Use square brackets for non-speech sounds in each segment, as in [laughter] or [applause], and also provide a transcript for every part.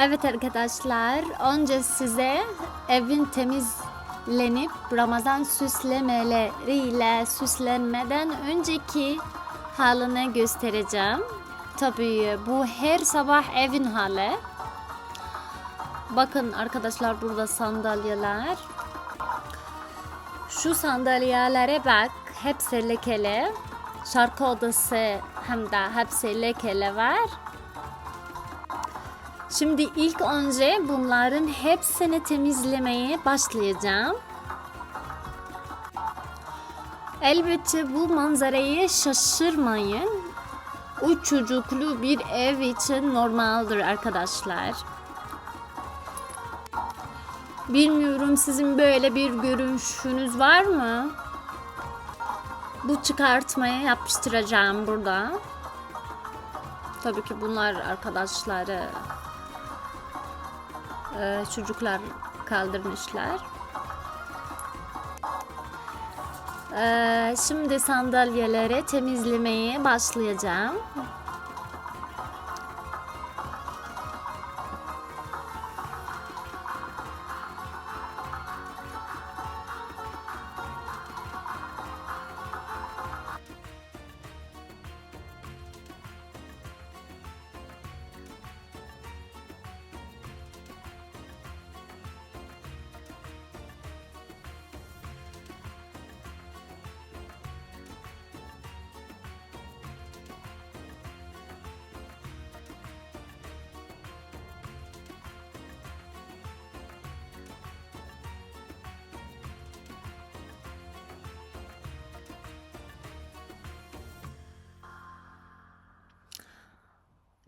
Evet arkadaşlar, önce size evin temizlenip Ramazan süslemeleriyle süslenmeden önceki halini göstereceğim. Tabii bu her sabah evin hali. Bakın arkadaşlar burada sandalyeler. Şu sandalyelere bak, hepsi lekeli. Şarkı odası hem de hepsi lekeli var. Şimdi ilk önce bunların hepsini temizlemeye başlayacağım. Elbette bu manzarayı şaşırmayın. Üç çocuklu bir ev için normaldir arkadaşlar. Bilmiyorum sizin böyle bir görüşünüz var mı? Bu çıkartmaya yapıştıracağım burada. Tabii ki bunlar arkadaşları e, çocuklar kaldırmışlar. E, şimdi sandalyeleri temizlemeye başlayacağım.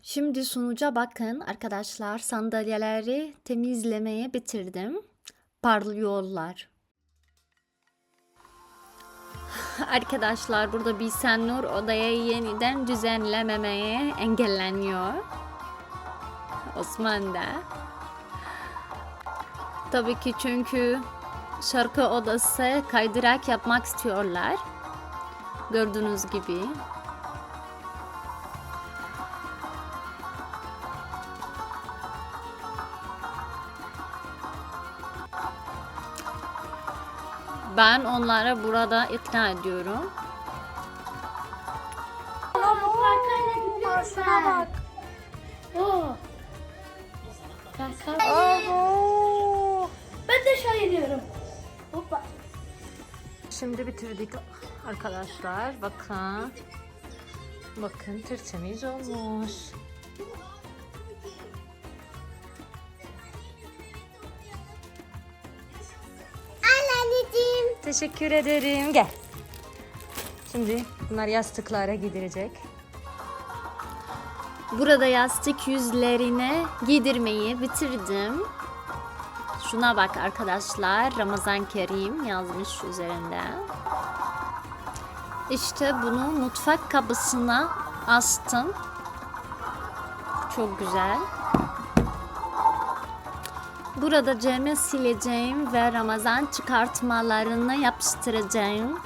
Şimdi sonuca bakın arkadaşlar sandalyeleri temizlemeye bitirdim. Parlıyorlar. [sighs] Arkadaşlar burada bir Senur odaya yeniden düzenlememeye engelleniyor. Osman da. Tabii ki çünkü şarkı odası kaydırak yapmak istiyorlar. Gördüğünüz gibi. Ben onlara burada ikna ediyorum. Şuna bak. Oo. Abo. Ben de şaşırıyorum. Hoppa. Şimdi bitirdik arkadaşlar. Bakın. Bakın tertemiz olmuş. Teşekkür ederim. Gel. Şimdi bunlar yastıklara gidirecek. Burada yastık yüzlerine giydirmeyi bitirdim. Şuna bak arkadaşlar. Ramazan Kerim yazmış üzerinde. İşte bunu mutfak kapısına astım. Çok güzel. Burada came sileceğim ve Ramazan çıkartmalarını yapıştıracağım.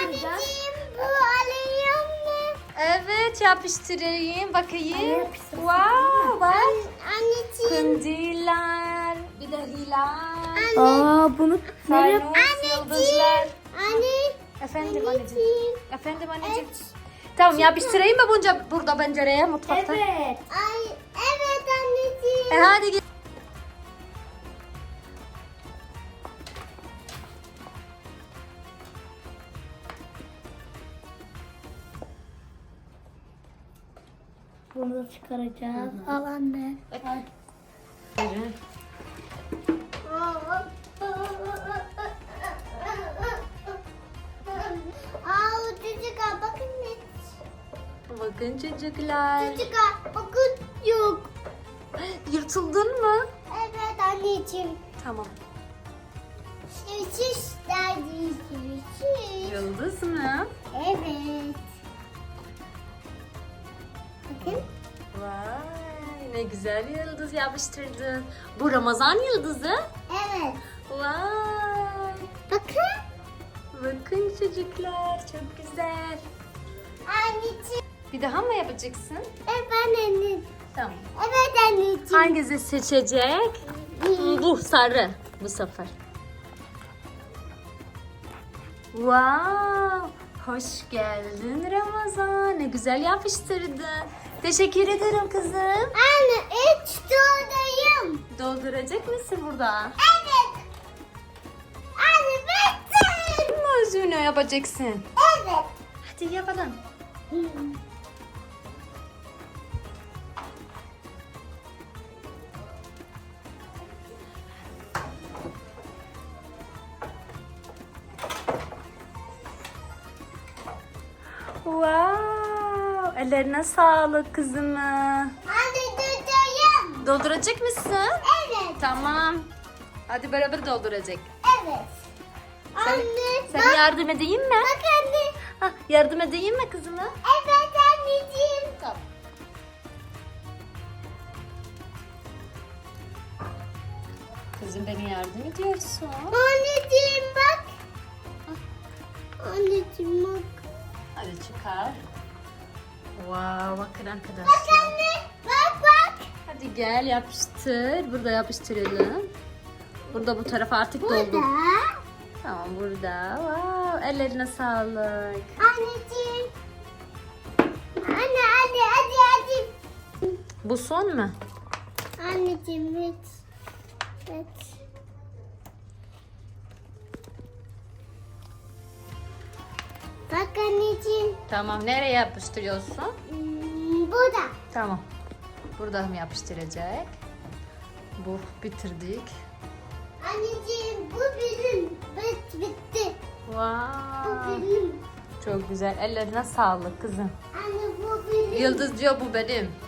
Anneciğim bu alıyor mu? Evet yapıştırayım bakayım. Wow bak. Anneciğim. Kandiller, bir de hilal, Aa bunu fanus, yıldızlar. Efendim anneciğim. Efendim anneciğim. Tamam yapıştırayım mı bunca burada pencereye mutfakta? Evet. Ay evet anneciğim. E hadi git. Bunu çıkaracağız. Al anne. Aa Çocuklar. Çocuklar bakın yok. Yırtıldın mı? Evet anneciğim. Tamam. Şiş derdi. Yıldız mı? Evet. Bakın. Vay ne güzel yıldız yapıştırdın. Bu Ramazan yıldızı. Evet. Vay. Bakın. Bakın çocuklar çok güzel. Anneciğim. Bir daha mı yapacaksın? Evet anneciğim. Tamam. Evet anneciğim. Hangisi seçecek? Bu sarı bu sefer. Wow! Hoş geldin Ramazan. Ne güzel yapıştırdın. Teşekkür ederim kızım. Anne üç doldayım. Dolduracak mısın burada? Evet. Anne bitti. Mazunu yapacaksın. Evet. Hadi yapalım. Wow! Ellerine sağlık kızıma. Anne doldayım. Dolduracak mısın? Evet. Tamam. Hadi beraber dolduracak. Evet. Sen, Anne sen bak. yardım edeyim mi? Bak anne. Ha, yardım edeyim mi kızıma? Evet anneciğim. Tamam. Kızım beni yardım ediyorsun. Anneciğim bak. Anneciğim bak. Hadi çıkar. Wow, bakın Bak arkadaşlar. anne. Bak bak. Hadi gel yapıştır. Burada yapıştıralım. Burada bu tarafa artık doldu. Burada. Tamam burada. Wow, ellerine sağlık. Anneciğim. Anne anne hadi hadi. Bu son mu? Anneciğim evet. Evet. Anneciğim. Tamam. Nereye yapıştırıyorsun? Hmm, burada. Tamam. Burada mı yapıştıracak? Bu bitirdik. Anneciğim bu benim. Bit bitti. Bu Wow. benim. Çok güzel. Ellerine sağlık kızım. Anne bu benim. Yıldız diyor bu benim. [laughs]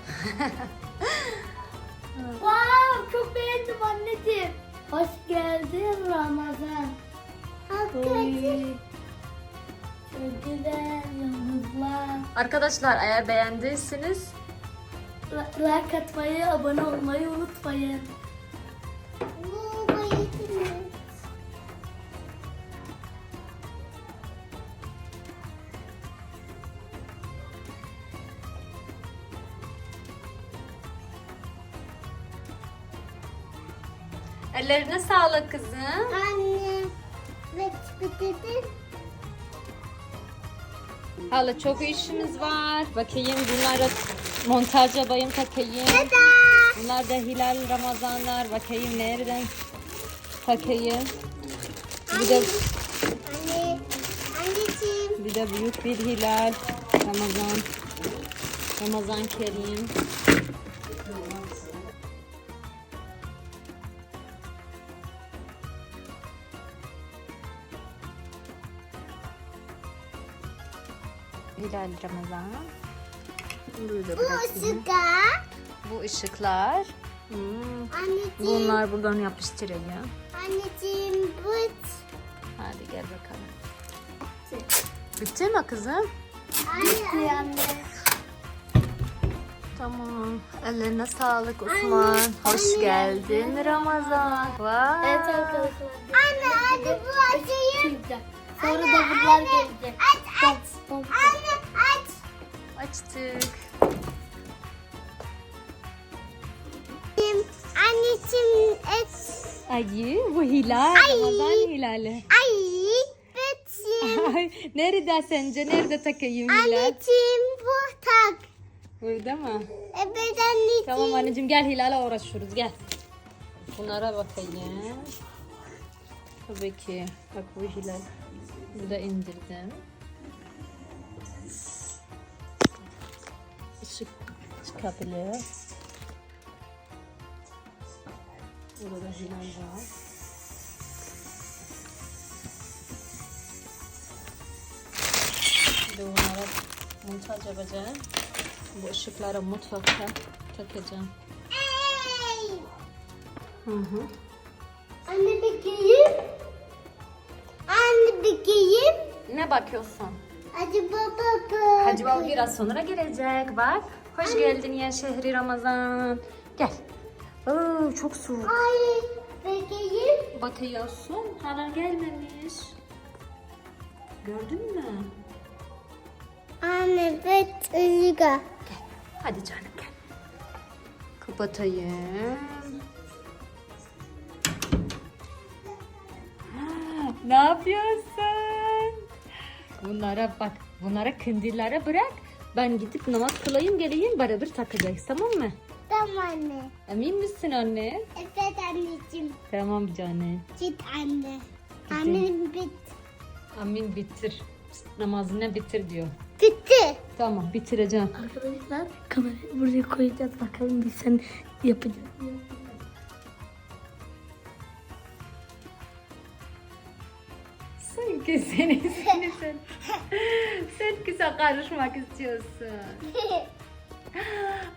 Wow, çok beğendim anneciğim. Hoş geldin Ramazan. Hakikaten. Yıldızlar. Arkadaşlar eğer beğendiyseniz Like atmayı, abone olmayı unutmayın. Ellerine sağlık kızım. Anne. Ve bitirdin. Hala çok işimiz var. Bakayım bunları montaj yapayım takayım. Bunlar da Hilal Ramazanlar. Bakayım nereden takayım. Bir de Anne. Anneciğim. bir de büyük bir hilal. Ramazan. Ramazan Kerim. Hilal Ramazan. Böyle Bu ışığa. Bu ışıklar. Hmm. Anneciğim. Bunlar buradan yapıştırayım. Anneciğim bu. Hadi gel bakalım. Bitti mi kızım? Anne. Anne. Tamam. Ellerine sağlık Osman. Hoş anne. geldin Ramazan. Vay. Evet arkadaşlar. Anne hadi bu açayım. Sonra da bunlar gelecek. Hilal. Ramazan hilali. Ay bitsin. [laughs] Ay, Nerede sence? Nerede takayım hilal? Anneciğim bu tak. Burada mı? Evet anneciğim. Tamam anneciğim gel hilale uğraşıyoruz gel. Bunlara bakayım. Tabii ki. Bak bu hilal. Burada indirdim. Işık çıkabiliyor. Burada da hilal var. Bir de bunlara montaj yapacağım. Bu ışıkları mutfakta takacağım. Ey. Hı hı. Anne bakayım. Anne bakayım. Ne bakıyorsun? Hadi baba. Hacı Baba biraz sonra gelecek bak. Hoş geldin ya şehri Ramazan. Gel. Oo, çok soğuk. Ay bakayım. bakıyorsun? Hala gelmemiş. Gördün mü? Anne bet ılga. Gel. Hadi canım gel. Kapatayım. Ne yapıyorsun? Bunlara bak. Bunlara kındillere bırak. Ben gidip namaz kılayım geleyim beraber takacağız tamam mı? Tamam anne. Emin misin anne? Evet anneciğim. Tamam canım. Git anne. Annem bit. Amin bitir. Namazını bitir diyor. Bitti. Tamam bitireceğim. Arkadaşlar kamerayı buraya koyacağız bakalım bir sen yapacağız. Sanki seni seni sen. [laughs] sen kısa karışmak istiyorsun. [laughs]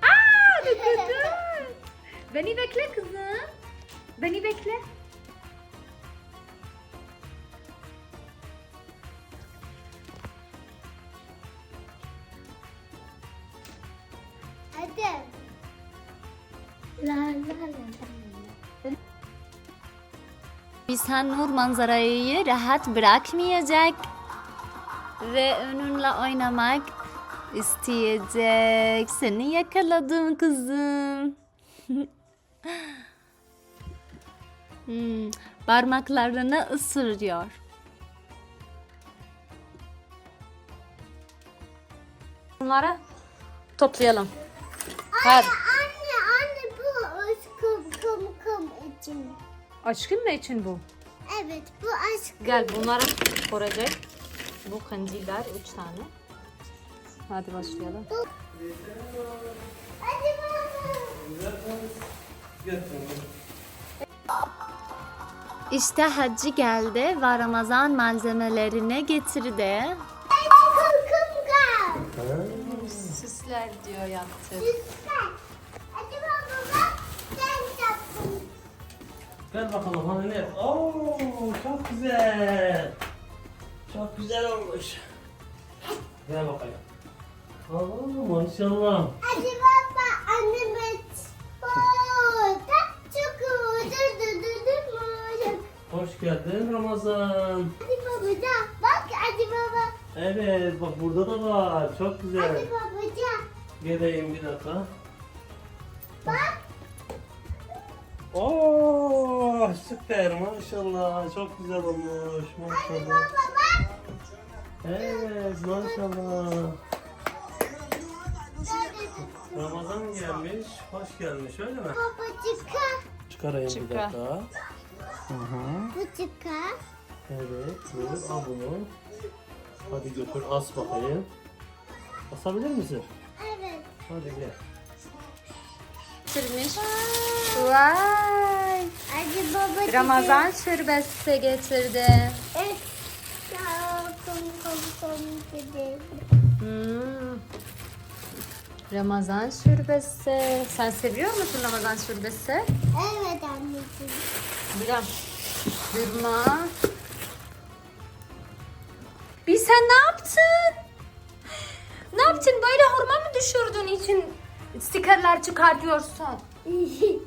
Aa dokudun. Beni bekle kızım. Beni bekle. Bizhan Nur manzarayı rahat bırakmayacak ve önünle oynamak isteyecek. Seni yakaladım kızım. [laughs] hmm, parmaklarını ısırıyor. Bunları toplayalım. Hadi. Aşkın mı için bu? Evet bu aşk. Gel bunları koyacak. Bu kandiller üç tane. Hadi başlayalım. Hadi baba. İşte hacı geldi ve Ramazan malzemelerini getirdi. Hadi kum kum kum. Süsler diyor yaptı. Lütfen. Ver bakalım hani ne? Oo çok güzel. Çok güzel olmuş. Ver bakayım. Oo maşallah. Hadi baba anne bet. Oo, tak çok mu? Hoş geldin Ramazan. Hadi babacığım bak hadi baba. Evet bak burada da var. Çok güzel. Hadi babacığım. Geleyim bir dakika. Oo süper maşallah. Çok güzel olmuş maşallah. baba. Evet maşallah. Ramazan gelmiş. Hoş gelmiş öyle mi? Babacıka. Çıkarayım bir Çıkar. dakika. Hı hı. Bu çıka. Evet, buyur al bunu. Hadi götür as bakayım. Asabilir misin? Evet. Hadi gel. Getirmiş. Vay. Hadi baba. Ramazan şerbeti getirdi. Evet. Ya kum kum kum dedi. Hmm. Ramazan şerbeti. Sen seviyor musun Ramazan şerbeti? Evet anneciğim. Biraz durma. Bir sen ne yaptın? Ne yaptın? Böyle hormon mu düşürdün için stikerler çıkartıyorsun? [laughs] şey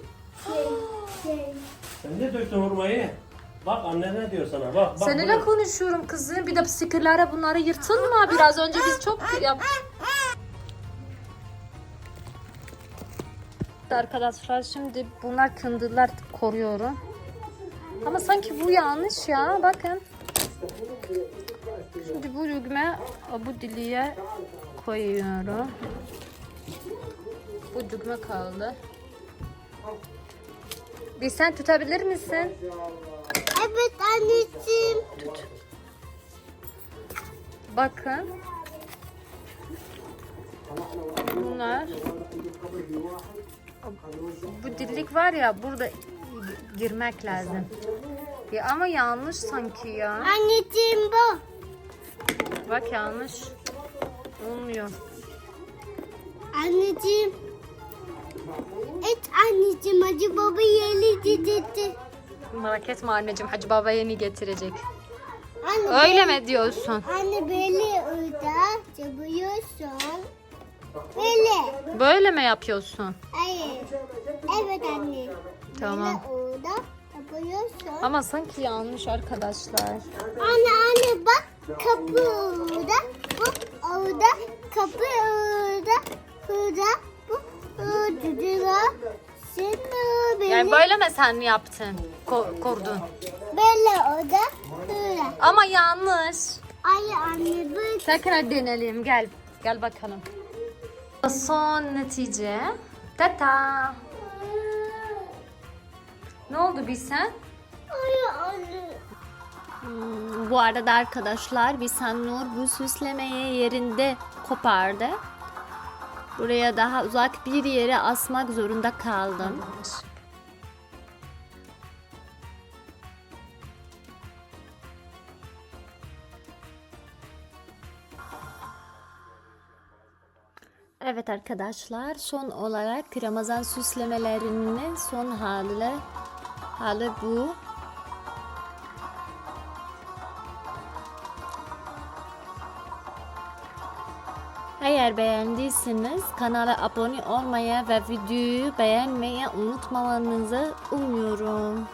şey. Sen ne döktün hurmayı? Bak anne ne diyor sana bak. bak Seninle bunu- konuşuyorum kızım. Bir de stikerlere bunları yırtılma. Biraz önce biz çok [laughs] yap. Arkadaşlar şimdi bunlar kındılar koruyorum. Ama sanki bu yanlış ya. Bakın. Şimdi bu rügme bu diliye koyuyorum. Düğme kaldı. Bir sen tutabilir misin? Evet anneciğim. Bakın. Bunlar. Bu dillik var ya burada girmek lazım. Ya ama yanlış sanki ya. Anneciğim bu. Bak yanlış. Olmuyor. Anneciğim. Et anneciğim hacı baba yeli dedi. Merak etme anneciğim Hacı Baba yeni getirecek. Anne, Öyle mi diyorsun? Anne böyle orada yapıyorsun. Böyle. Böyle mi yapıyorsun? Hayır. Evet anne. Tamam. Böyle orada yapıyorsun. Ama sanki yanlış arkadaşlar. Anne anne bak kapı orada. Bu orada. Kapı orada. Orada. Yani böyle mi sen yaptın? Ko- kurdun. Böyle orada. Böyle. Ama yanlış. Ay anne bak. Tekrar deneyelim. Gel. Gel bakalım. Son netice. Tata. Ne oldu bir sen? Ay anne. Hmm, Bu arada arkadaşlar bir Nur bu süslemeyi yerinde kopardı. Buraya daha uzak bir yere asmak zorunda kaldım. Evet arkadaşlar son olarak Ramazan süslemelerinin son hali hali bu. Eğer beğendiyseniz kanala abone olmayı ve videoyu beğenmeyi unutmamanızı umuyorum.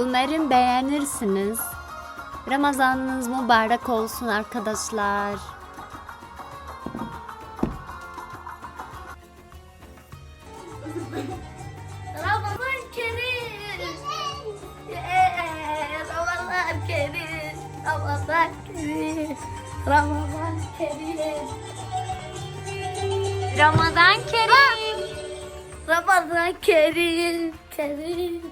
Umarım beğenirsiniz. Ramazanınız mübarek olsun arkadaşlar. Ramazan Kerim. Ramazan Kerim. Ramazan Kerim. Ramazan Kerim. Ramazan Kerim. Ramazan Kerim. Kerim.